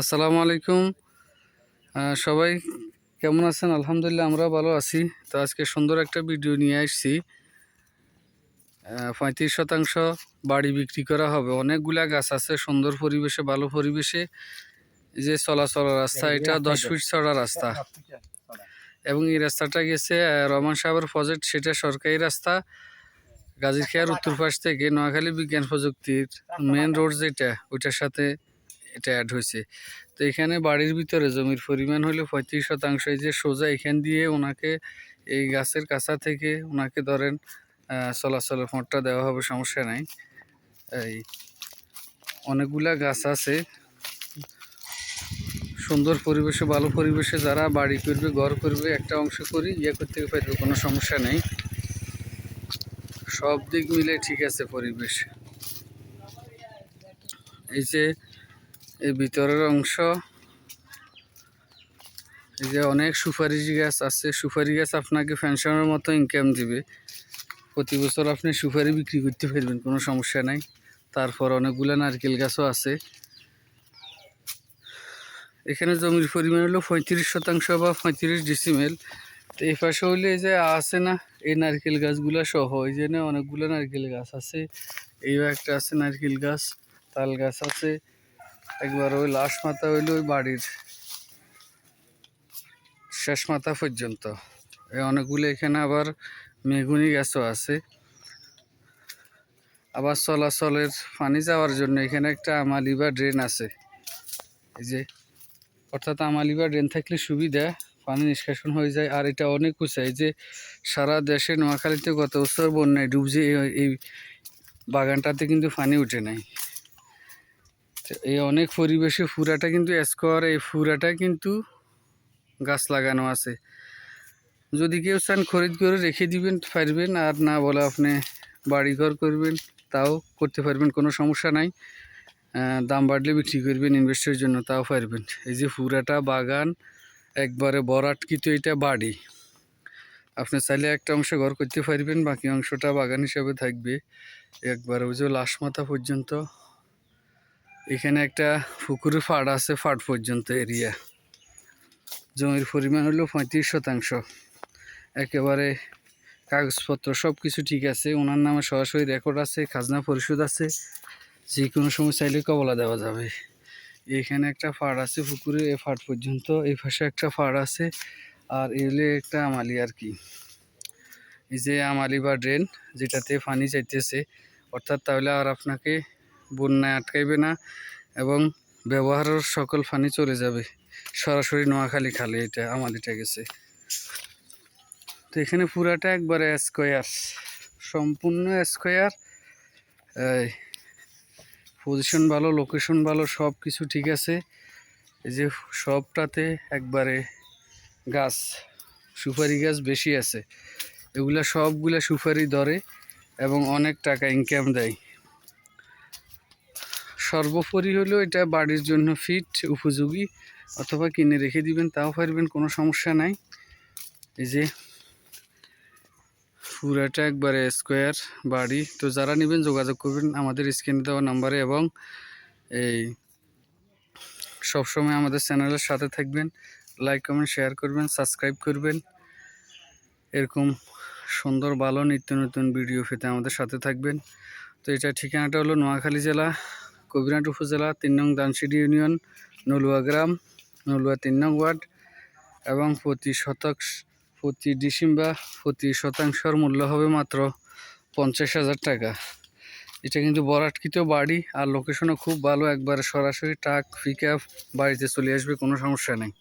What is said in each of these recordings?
আসসালামু আলাইকুম। সবাই কেমন আছেন? আলহামদুলিল্লাহ আমরা ভালো আছি। তো আজকে সুন্দর একটা ভিডিও নিয়ে আসছি। পঁয়ত্রিশ শতাংশ বাড়ি বিক্রি করা হবে। অনেকগুলা গাছ আছে সুন্দর পরিবেশে ভালো পরিবেশে। যে চলাচল রাস্তা এটা দশ ফিট চড়া রাস্তা। এবং এই রাস্তাটা গেছে আহ, রহমান সাহেবের প্রজেক্ট সেটা সরকারি রাস্তা। গাজীরখেয়ার উত্তর পাশ থেকে নোয়াখালী বিজ্ঞান প্রযুক্তির মেন রোড যেটা ওইটার সাথে এটা অ্যাড হয়েছে। তো এখানে বাড়ির ভিতরে জমির পরিমাণ হলো পঁয়ত্রিশ শতাংশ। এই যে সোজা এখান দিয়ে ওনাকে এই গাছের কাছা থেকে ওনাকে ধরেন চলাচলের ফোঁটটা দেওয়া হবে, সমস্যা নাই। এই অনেকগুলা গাছ আছে। সুন্দর পরিবেশে, ভালো পরিবেশে যারা বাড়ি করবে, ঘর করবে, একটা অংশ করি ইয়ে করতে পারবে, কোনো সমস্যা নেই। সব দিক মিলে ঠিক আছে পরিবেশ। এই যে এই ভিতরের অংশ। এই যে অনেক সুপারি গাছ আছে। সুপারি গাছ আপনাকে পেনশনের মতো ইনকাম দিবে। প্রতি বছর আপনি সুপারি বিক্রি করতে পারবেন কোনো সমস্যা নাই। তারপর অনেকগুলো নারকেল গাছও আছে। এখানে জমির পরিমাণ হলো পঁয়ত্রিশ শতাংশ বা পঁয়ত্রিশ ডিসিমেল তো এই পাশে হইলে এই যে আছে না, এই নারকেল গাছগুলো সহ, এই জন্য অনেকগুলো নারকেল গাছ আছে। এইও একটা আছে নারকেল গাছ, তাল গাছ আছে। একবার ওই লাশ মাথা হইল ওই বাড়ির শেষ মাথা পর্যন্ত। এই অনেকগুলো এখানে আবার মেগুনি গাছও আছে। আবার চলাচলের পানি যাওয়ার জন্য এখানে একটা আমালি বা ড্রেন আছে। এই যে, অর্থাৎ আমালি বা ড্রেন থাকলে সুবিধা, পানি নিষ্কাশন হয়ে যায়। আর এটা অনেক উঁচা, এই যে সারা দেশে নোয়াখালীতে গত বছর বন্যায় ডুবছে এই- বাগানটাতে কিন্তু পানি উঠে নাই। এই অনেক পরিবেশে ফুরাটা কিন্তু স্কোয়ার এই ফুরাটা কিন্তু গাছ লাগানো আছে। যদি কেউ চান খরিদ করে রেখে দিবেন, পারবেন, আর না বলে আপনি বাড়িঘর করবেন, তাও করতে পারবেন, কোনো সমস্যা নাই। দাম বাড়লে বিক্রি করবেন ইনভেস্টের জন্য তাও পারবেন। এই যে ফুরাটা বাগান, একবারে বরাটকৃত এটা বাড়ি। আপনি চাইলে একটা অংশ ঘর করতে পারবেন, বাকি অংশটা বাগান হিসাবে থাকবে। একবারে ওই যে লাশ মাথা পর্যন্ত এখানে একটা পুকুরের ফাড় আছে ফাট পর্যন্ত এরিয়া। জমির পরিমাণ হলো পঁয়ত্রিশ শতাংশ। একেবারে কাগজপত্র সব কিছু ঠিক আছে, ওনার নামে সরাসরি রেকর্ড আছে, খাজনা পরিশোধ আছে, যে কোনো সময় চাইলে কবলা দেওয়া যাবে। এখানে একটা ফাড় আছে পুকুরে, এ ফাড় পর্যন্ত এই পাশে একটা ফাড় আছে, আর এলে একটা আমালি আর কি। এই যে আমালি বা ড্রেন, যেটাতে পানি চাইতেছে অর্থাৎ তাহলে আর আপনাকে বন্যায় আটকাইবে না এবং ব্যবহারের সকল পানি চলে যাবে। সরাসরি নোয়াখালী খালে এটা আমালিটা গেছে। তো এখানে পুরাটা একবারে স্কোয়ার। সম্পূর্ণ স্কোয়ার। পজিশন ভালো লোকেশন ভালো সব কিছু ঠিক আছে। এই যে সবটাতে একবারে গাছ, সুপারি গাছ বেশি আছে। এগুলা সবগুলা সুপারি ধরে এবং অনেক টাকা ইনকাম দেয়। সর্বোপরি হলেও এটা বাড়ির জন্য ফিট উপযোগী অথবা কিনে রেখে দিবেন, তাও পারবেন, কোনো সমস্যা নাই। এই যে পুরাটা একবারে স্কোয়ার বাড়ি। তো যারা নেবেন যোগাযোগ করবেন আমাদের স্ক্রিনে দেওয়া নাম্বারে এবং এই সবসময় আমাদের চ্যানেলের সাথে থাকবেন। লাইক কমেন্ট শেয়ার করবেন সাবস্ক্রাইব করবেন। এরকম সুন্দর, ভালো নিত্য নতুন ভিডিও পেতে আমাদের সাথে থাকবেন। তো এটা ঠিকানাটা হলো নোয়াখালী জেলা কবিরাট উপজেলা তিন নং দানসিডি ইউনিয়ন, নলুয়া গ্রাম, নলুয়া তিন নং ওয়ার্ড এবং প্রতি শতক, প্রতি ডিসেম্বর প্রতি শতাংশের মূল্য হবে মাত্র পঞ্চাশ হাজার টাকা। এটা কিন্তু বরাটকৃত বাড়ি আর লোকেশনও খুব ভালো। একবারে সরাসরি ট্রাক পিক বাড়িতে চলে আসবে, কোনো সমস্যা নেই।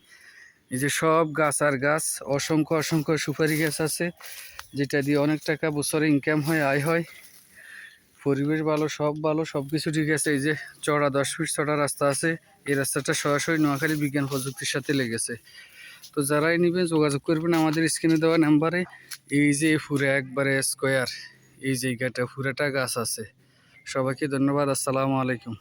এই যে সব গাছ আর গাছ, অসংখ্য অসংখ্য সুপারি গাছ আছে, যেটা দিয়ে অনেক টাকা বছরে ইনকাম হয়, আয় হয়। পরিবেশ ভালো, সব ভালো সব কিছু ঠিক আছে। এই যে চড়া দশ ফিট চড়া রাস্তা আছে, এই রাস্তাটা সরাসরি নোয়াখালী বিজ্ঞান প্রযুক্তির সাথে লেগেছে। তো যারাই নেবেন যোগাযোগ করবেন আমাদের স্ক্রিনে দেওয়া নাম্বারে। এই যে ফুরে একবারে স্কোয়ার এই জায়গাটা ফুরেটা গাছ আছে। সবাইকে ধন্যবাদ, আসসালামু আলাইকুম।